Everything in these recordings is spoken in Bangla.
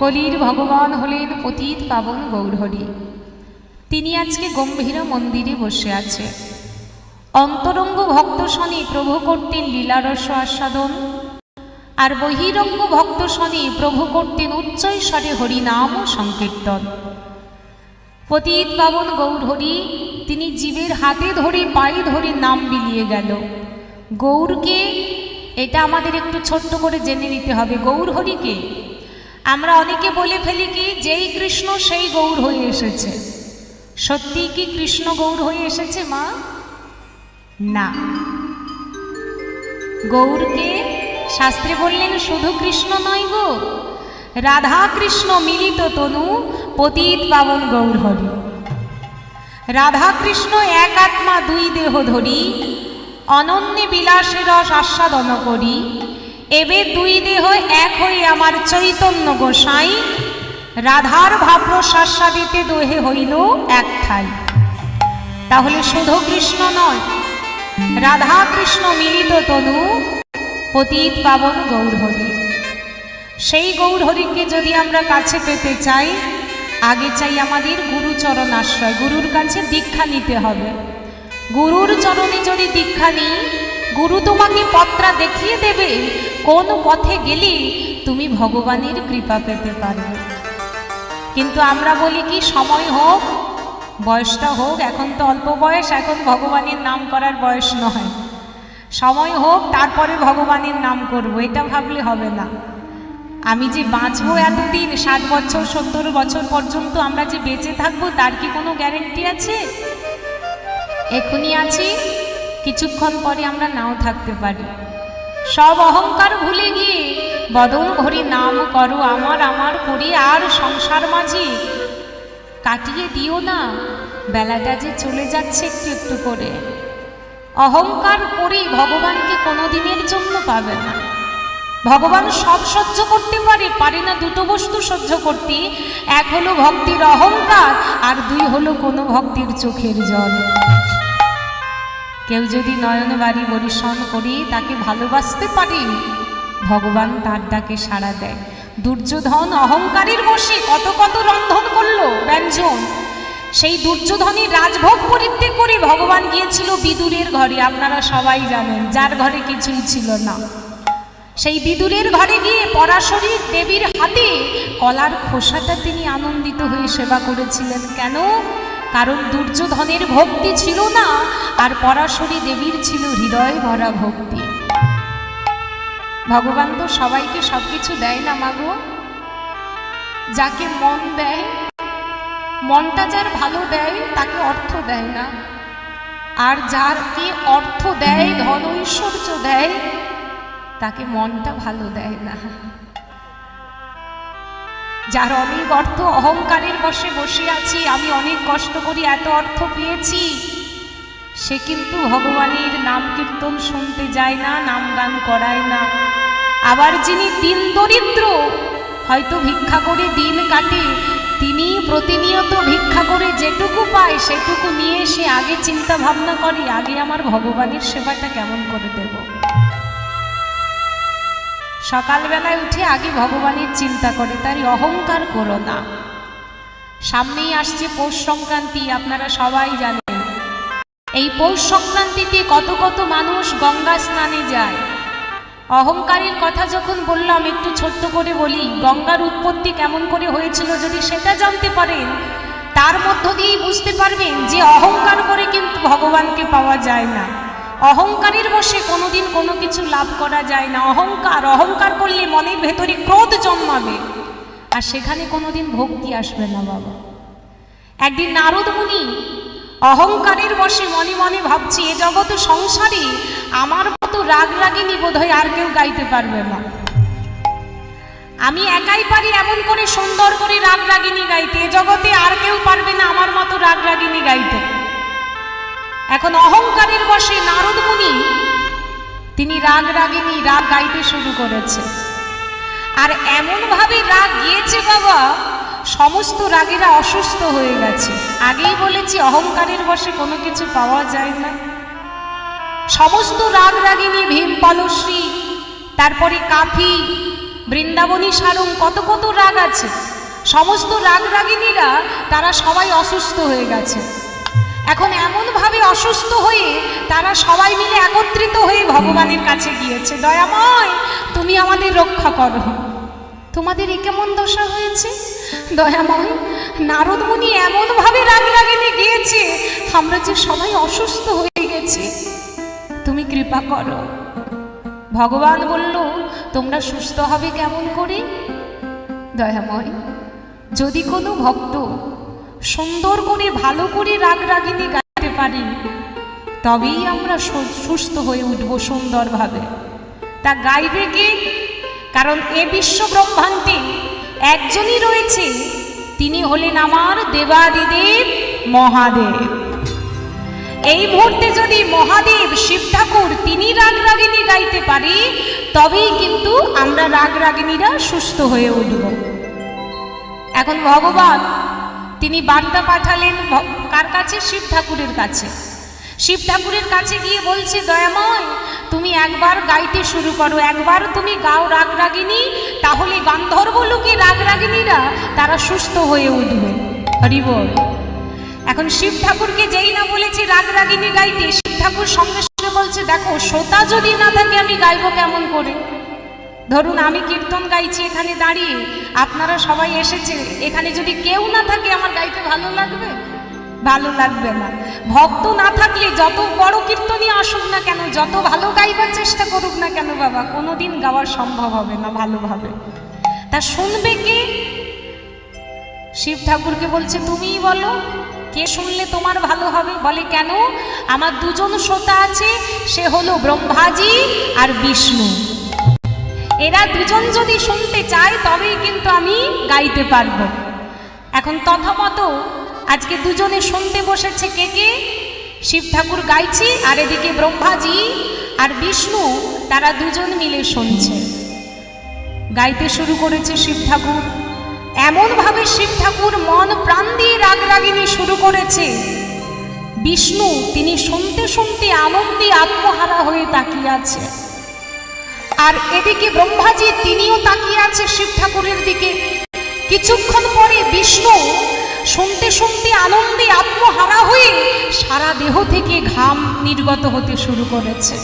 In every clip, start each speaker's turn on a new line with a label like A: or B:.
A: কলির ভগবান হলেন পতিত পাবন গৌরহরি। তিনি আজকে গম্ভীর মন্দিরে বসে আছে। অন্তরঙ্গ ভক্ত শনি প্রভু করতেন লীলারস আস্বাদন, আর বহিরঙ্গ ভক্ত শনি প্রভু করতেন উচ্চৈস্বরে হরিনাম ও সংকীর্তন। পতিত পাবন গৌরহরি তিনি জীবের হাতে ধরে, পায়ে ধরে নাম বিলিয়ে গেল। গৌরকে এটা আমাদের একটু ছোট্ট করে জেনে নিতে হবে। গৌরহরিকে আমরা অনেকে বলে ফেলি কি, যেই কৃষ্ণ সেই গৌর হয়ে এসেছে। সত্যিই কি কৃষ্ণ গৌর হয়ে এসেছে, মা? না। গৌরকে শাস্ত্রে বললেন শুধু কৃষ্ণ নয় গো, রাধা কৃষ্ণ মিলিত তনু পতীত পাবন গৌর হরি। রাধা কৃষ্ণ এক আত্মা দুই দেহ ধরি, অনন্য বিলাসের রস আস্বাদন করি এবে দুই দেহ এক হই আমার চৈতন্য গোসাই। রাধার ভাবরসাস্বাদিতে দোহে হইল এক ঠাই। তাহলে শুধু কৃষ্ণ নয়, রাধা কৃষ্ণ মিলিত তনু পতিত পাবন গৌরহরি। সেই গৌরহরিকে যদি আমরা কাছে পেতে চাই, আগে চাই আমাদের গুরুচরণ আশ্রয়, গুরুর কাছে দীক্ষা নিতে হবে। গুরুর চরণে যদি দীক্ষা নিই, গুরু তোমাকে পত্রা দেখিয়ে দেবে কোন পথে গেলে তুমি ভগবানের কৃপা পেতে পারবে। কিন্তু আমরা বলি কি, সময় হোক, বয়সটা হোক, এখন তো অল্প বয়স, এখন ভগবানের নাম করার বয়স নয়। সময় হোক, তারপরে ভগবানের নাম করব, এটা ভাবলে হবে না। আমি যে বাঁচবো এতদিন, ষাট বছর, সত্তর বছর পর্যন্ত আমরা যে বেঁচে থাকব, তার কি কোনো গ্যারেন্টি আছে? এখনই আছি, কিছুক্ষণ পরে আমরা নাও থাকতে পারি। সব অহংকার ভুলে গিয়ে বদন ঘড়ি নাম করো আমার আমার করি আর সংসার মাঝে। কাটিয়ে দিও না, বেলাটা যে চলে যাচ্ছে একটু একটু করে। অহংকার করে ভগবানকে কোনো দিনের জন্য পাবে না। ভগবান সব সহ্য করতে পারে পারে না দুটো বস্তু সহ্য করতে। এক হলো ভক্তির অহংকার, আর দুই হলো কোনো ভক্তির চোখের জল। কেউ যদি নয়ন বাড়ি পরিশ্রম করে, তাকে ভালোবাসতে পারে? ভগবান তার ডাকে সাড়া দেয়। দুর্যোধন অহংকারের বসে কত কত রন্ধন করল, ব্যঞ্জন। সেই দুর্যোধনের রাজভোগ পরিত্যাগ করে ভগবান গিয়েছিল বিদুরের ঘরে। আপনারা সবাই জানেন, যার ঘরে কিছুই ছিল না। সেই বিদুরের ঘরে গিয়ে পরাশরী দেবীর হাতে কলার খোসাটা তিনি আনন্দিত হয়ে সেবা করেছিলেন। কেন? কারণ দুর্যোধনের ভক্তি ছিল না, আর পরাশরী দেবীর ছিল হৃদয় ভরা ভক্তি। ভগবান তো সবাইকে সব কিছু দেয় না মাগো যাকে মন দেয়, মনটা যার ভালো দেয়, তাকে অর্থ দেয় না। আর যার কি অর্থ দেয়, ধন ঐশ্বর্য দেয়, তাকে মনটা ভালো দেয় না। যার অনেক অর্থ অহংকারের বসে বসে আছি, আমি অনেক কষ্ট করি এত অর্থ পেয়েছি। সে কিন্তু ভগবানের নাম কীর্তন শুনতে যায় না, নাম গান করায় না। আবার যিনি দিন দরিদ্র, হয়তো ভিক্ষা করে দিন কাটে, তিনি প্রতিনিয়ত ভিক্ষা করে যেটুকু পায় সেটুকু নিয়ে সে আগে চিন্তা ভাবনা করে, আগে আমার ভগবানের সেবাটা কেমন করে দেব? সকালবেলায় উঠে আগে ভগবানের চিন্তা করে তাই অহংকার করো না। সামনেই আসছে পৌষ সংক্রান্তি, আপনারা সবাই জানেন। এই পৌষ সংক্রান্তিতে কত কত মানুষ গঙ্গা স্নানে যায়। অহংকারের কথা যখন বললাম, একটু ছোট্ট করে বলি, গঙ্গার উৎপত্তি কেমন করে হয়েছিল যদি সেটা জানতে পারেন, তার মধ্য দিয়েই বুঝতে পারবেন যে অহংকার করে কিন্তু ভগবানকে পাওয়া যায় না। অহংকারের বসে কোনোদিন কোনো কিছু লাভ করা যায় না। অহংকার অহংকার করলে মনের ভেতরে ক্রোধ জন্মাবে। আর সেখানে কোনোদিন ভক্তি আসবে না বাবা। একদিন নারদ মুনি, অহংকারের বসে মনে মনে ভাবছি, এ জগৎ সংসারে আমার মতো রাগ রাগিনী বোধ হয় আর কেউ গাইতে পারবে না। আমি একাই পারি এমন করে সুন্দর করে রাগ রাগিনী গাইতে। এ জগতে আর কেউ পারবে না আমার মতো রাগ রাগিনী গাইতে। এখন অহংকারের বসে নারদ মুনি, তিনি রাগ রাগিনী, রাগ গাইতে শুরু করেছে। আর এমনভাবে রাগ গিয়েছে বাবা, সমস্ত রাগেরা অসুস্থ হয়ে গেছে। আগেই বলেছি, অহংকারের বসে কোনো কিছু পাওয়া যায় না। সমস্ত রাগ রাগিনী, ভীম তারপরে কাফি, বৃন্দাবনী সারং, কত কত রাগ আছে। সমস্ত রাগ রাগিনীরা, তারা সবাই অসুস্থ হয়ে গেছে। এখন এমনভাবে অসুস্থ হয়ে তারা সবাই মিলে একত্রিত হয়ে ভগবানের কাছে গিয়েছে। দয়াময়, তুমি আমাদের রক্ষা করো। তোমাদের এ কেমন দশা হয়েছে? দয়াময় নারদমণি এমনভাবে রাগ রাগিনী গিয়েছে, আমরা যে সবাই অসুস্থ হয়ে গেছি। তুমি কৃপা করো। ভগবান বলল, তোমরা সুস্থ হবে কেমন করে? দয়াময়, যদি কোনো ভক্ত সুন্দর করে ভালো করে রাগ রাগিনী গাইতে পারি। তবেই আমরা সুস্থ হয়ে উঠব সুন্দরভাবে। তা গাইবে কে? কারণ এ বিশ্ব ব্রহ্মাণ্ডে একজনই রয়েছে। তিনি হলেন আমার দেবাদিদেব মহাদেব। এই মুহূর্তে যদি মহাদেব শিব ঠাকুর তিনি রাগ রাগিনী গাইতে পারি, তবেই কিন্তু আমরা রাগ রাগিনীরা সুস্থ হয়ে উঠব। এখন ভগবান তিনি বার্তা পাঠালেন কার কাছে? শিব ঠাকুরের কাছে। শিব ঠাকুরের কাছে গিয়ে বলছে, দয়াময়, তুমি একবার গাইতে শুরু করো। একবার তুমি গাও রাগ রাগিনী তাহলে গান্ধর্ব লোকে রাগ রাগিনীরা তারা সুস্থ হয়ে উঠবে। হরিবল এখন শিব ঠাকুরকে যেই না বলেছে রাগ রাগিনী গাইতে, শিব ঠাকুর সঙ্গে সঙ্গে বলছে, দেখো, শ্রোতা যদি না থাকে, আমি গাইবো কেমন করে? ধরুন আমি কীর্তন গাইছি, এখানে দাঁড়িয়ে। আপনারা সবাই এসেছে। এখানে যদি কেউ না থাকে, আমার গাইতে ভালো লাগবে? ভালো লাগবে না। ভক্ত না থাকলে যত বড় কীর্তনই আসুক না কেন, যত ভালো গাইবার চেষ্টা করুক না কেন বাবা, কোনোদিন গাওয়া সম্ভব হবে না ভালোভাবে। তা শুনবে কে? শিব ঠাকুরকে বলছে, তুমিই বলো, কে শুনলে তোমার ভালো হবে? বলে, কেন? আমার দুজন শ্রোতা আছে, সে হলো ব্রহ্মাজি আর বিষ্ণু। এরা দুজন যদি শুনতে চায়, তবেই কিন্তু আমি গাইতে পারব। এখন তথামত আজকে দুজনে শুনতে বসেছে কে কে? শিব ঠাকুর গাইছি, আর এদিকে ব্রহ্মাজি আর বিষ্ণু, তারা দুজন মিলে শুনছে। গাইতে শুরু করেছে শিব ঠাকুর। এমনভাবে শিব ঠাকুর মন প্রাণ দিয়ে রাগ রাগিনী শুরু করেছে। বিষ্ণু, তিনি শুনতে শুনতে আনন্দে আত্মহারা হয়ে তাকিয়ে আছে। আর এদিকে ব্রহ্মাজি তিনিও তাকিয়ে আছে শিব ঠাকুরের দিকে। কিছুক্ষণ পরে বিষ্ণু শুনতে শুনতে আনন্দে আত্মহারা হয়ে সারা দেহ থেকে ঘাম নির্গত হতে শুরু করেছে।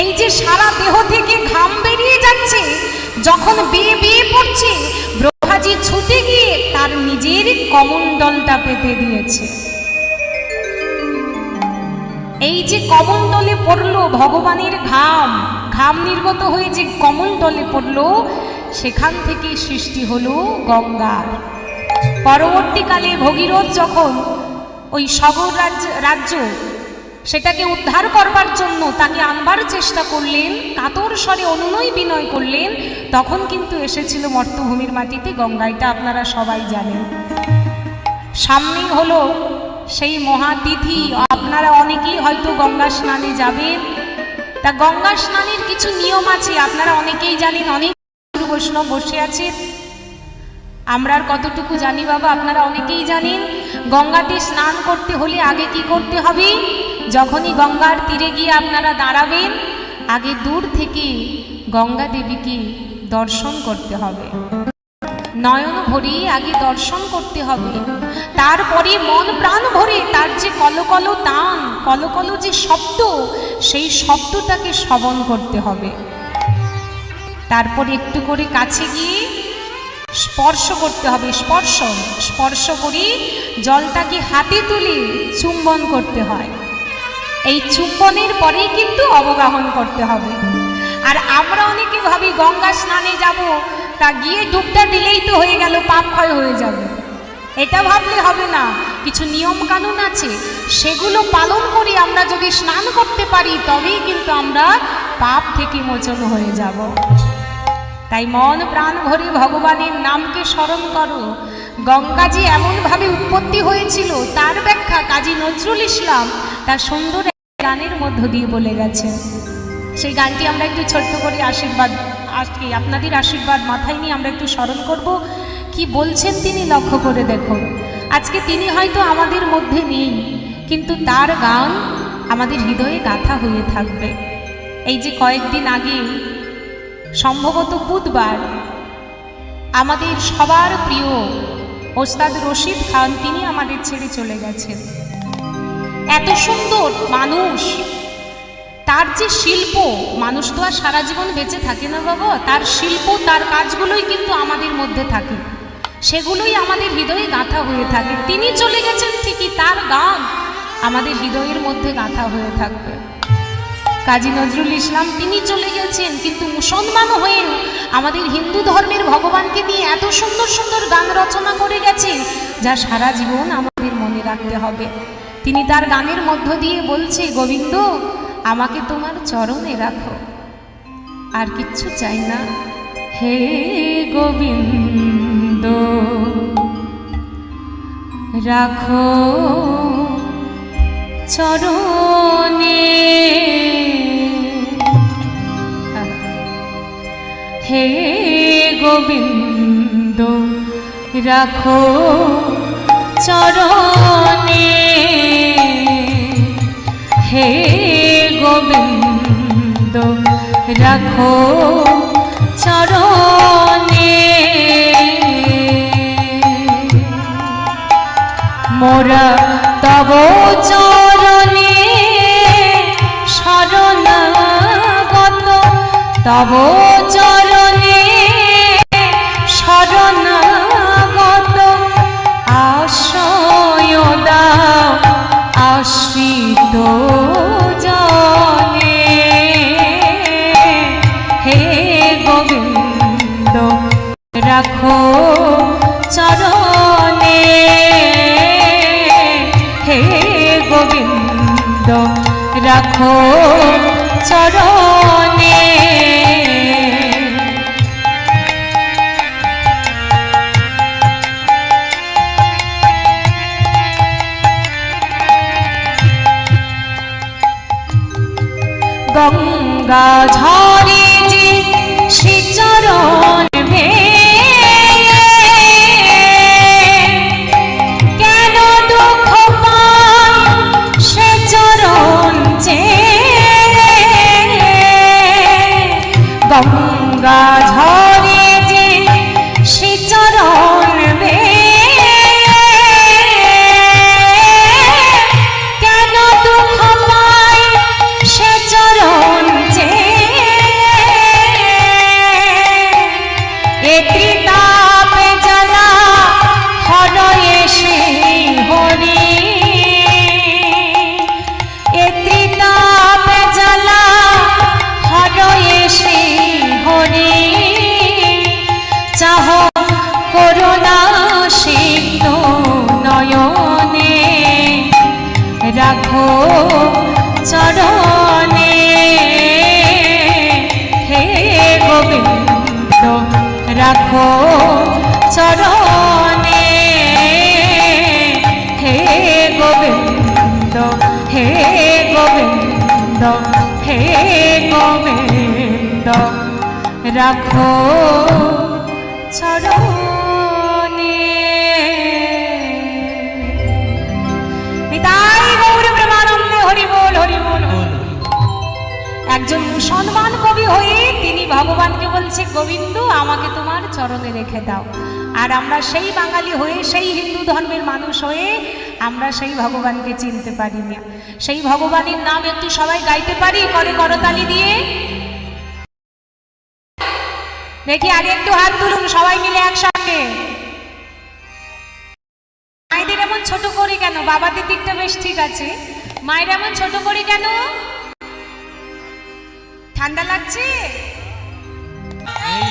A: এই যে সারা দেহ থেকে ঘাম বেরিয়ে যাচ্ছে, যখন বেয়ে বেয়ে পড়ছে, ব্রহ্মাজি ছুটে গিয়ে তার নিজের কমণ্ডলটা পেতে দিয়েছে। এই যে কমণ্ডলে পড়ল ভগবানের ঘাম ঘাম নির্গত হয়ে যে কমল কমণ্ডলে পড়ল, সেখান থেকে সৃষ্টি হল গঙ্গার। পরবর্তীকালে ভগীরথ যখন ওই সগর রাজ্য রাজ্য সেটাকে উদ্ধার করবার জন্য তাকে আনবার চেষ্টা করলেন, কাতর স্বরে অনুনয় বিনয় করলেন, তখন কিন্তু এসেছিল মর্তভূমির মাটিতে গঙ্গাইটা আপনারা সবাই জানেন। সামনেই হলো সেই মহাতিথি, আপনারা অনেকেই হয়তো গঙ্গা স্নানে যাবেন তা গঙ্গা স্নানের কিছু নিয়ম আছে, আপনারা অনেকেই জানেন, অনেক গুরু বৈষ্ণব বসে আছে। আমরা কতটুকু জানি বাবা, আপনারা অনেকেই জানেন, গঙ্গাতে স্নান করতে হলে আগে কি করতে হবে? যখনই গঙ্গার তীরে গিয়ে আপনারা দাঁড়াবেন, আগে দূর থেকে গঙ্গা দেবীকে দর্শন করতে হবে। নয়ন ভরে আগে দর্শন করতে হবে। তারপরে মন প্রাণ ভরে তার যে কলকল তান কলকল যে শব্দ সেই শব্দটাকে শ্রবণ করতে হবে। তারপর একটু করে কাছে গিয়ে স্পর্শ করতে হবে। স্পর্শ স্পর্শ করি জলটাকে হাতে তুলে চুম্বন করতে হয়। এই চুম্বনের পরেই কিন্তু অবগাহন করতে হবে। আর আমরা অনেকে ভাবি, গঙ্গা স্নানে যাব, তা গিয়ে ডুবটা দিলেই তো হয়ে গেল, পাপ ক্ষয় হয়ে যাবে। এটা ভাবলে হবে না। কিছু নিয়ম কানুন আছে, সেগুলো পালন করি আমরা যদি স্নান করতে পারি, তবেই কিন্তু আমরা পাপ থেকে মোচন হয়ে যাব। তাই মন প্রাণ ভরে ভগবানের নামকে স্মরণ করো। গঙ্গাজি এমনভাবে উৎপত্তি হয়েছিল, তার ব্যাখ্যা কাজী নজরুল ইসলাম তার সুন্দর গানের মধ্য দিয়ে বলে গেছেন। সেই গানটি আমরা একটু ছোট্ট করে আশীর্বাদ, আজকে আপনাদের আশীর্বাদ মাথায় নিয়ে আমরা একটু স্মরণ করব। কি বলছেন তিনি লক্ষ্য করে দেখুন। আজকে তিনি হয়তো আমাদের মধ্যে নেই, কিন্তু তার গান আমাদের হৃদয়ে গাথা হয়ে থাকবে। এই যে কয়েকদিন আগে, সম্ভবত বুধবার, আমাদের সবার প্রিয় ওস্তাদ রশিদ খান, তিনি আমাদের ছেড়ে চলে গেছেন। এত সুন্দর মানুষ, তার যে শিল্প, মানুষ তো আর সারা জীবন বেঁচে থাকে না বাবা, তার শিল্প, তার কাজগুলোই কিন্তু আমাদের মধ্যে থাকে। সেগুলোই আমাদের হৃদয়ে গাঁথা হয়ে থাকে। তিনি চলে গেছেন ঠিকই, তার গান আমাদের হৃদয়ের মধ্যে গাঁথা হয়ে থাকবে। কাজী নজরুল ইসলাম, তিনি চলে গেছেন, কিন্তু মুসলমান হয়েও আমাদের হিন্দু ধর্মের ভগবানকে নিয়ে এত সুন্দর সুন্দর গান রচনা করে গেছেন যা সারা জীবন আমাদের মনে রাখতে হবে। তিনি তার গানের মধ্য দিয়ে বলছে, গোবিন্দ, আমাকে তোমার চরণে রাখো। আর কিচ্ছু চাই না। হে গোবিন্দ রাখো চরণে। হে গোবিন্দ রাখো চরণে। হে গোবিন্দ রাখো চরণে। মোরা তব চরণে শরণাগত। তব চরণে শরণাগত। আশ্রয় দাও আশ্রিত রাখো চরণে। গঙ্গা ঝরে যে শ্রীচরণ কেন হে গোবিন্দ, রাখো চরণে। একজন মুসলমান কবি হয়ে তিনি ভগবানকে বলছে, গোবিন্দ, আমাকে তোমার চরণে রেখে দাও। আর আমরা সেই বাঙালি হয়ে, সেই হিন্দু ধর্মের মানুষ হয়ে আমরা সেই ভগবানকে চিনতে পারি না। সেই ভগবানের নাম একটু সবাই গাইতে পারি? করে করতালি দিয়ে। দেখি আগে একটু হাত তুলুন, সবাই মিলে একসঙ্গে মায়েদের এমন ছোট করি কেন? বাবাদের দিকটা বেশ ঠিক আছে। মায়ের এমন ছোট করি কেন? ঠান্ডা লাগছে?
B: এই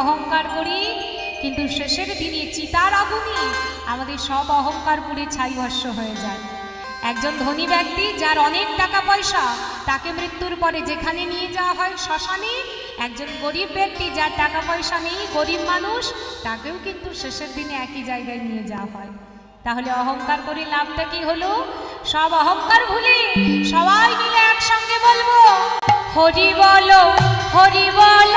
A: অহংকার করি, কিন্তু শেষের দিনে চিতার আগুনই আমাদের সব অহংকার পুড়ে ছাই ভস্য হয়ে যায়। একজন ধনী ব্যক্তি যার অনেক টাকা পয়সা, তাকে মৃত্যুর পরে যেখানে নিয়ে যাওয়া হয় শ্মশানে, একজন গরিব ব্যক্তি যার টাকা পয়সা নেই, গরিব মানুষ, তাকেও কিন্তু শেষের দিনে একই জায়গায় নিয়ে যাওয়া হয়। তাহলে অহংকার করে লাভটা কি হলো? সব অহংকার ভুলে সবাই মিলে একসঙ্গে বলব, হরি বলো হরি বলো।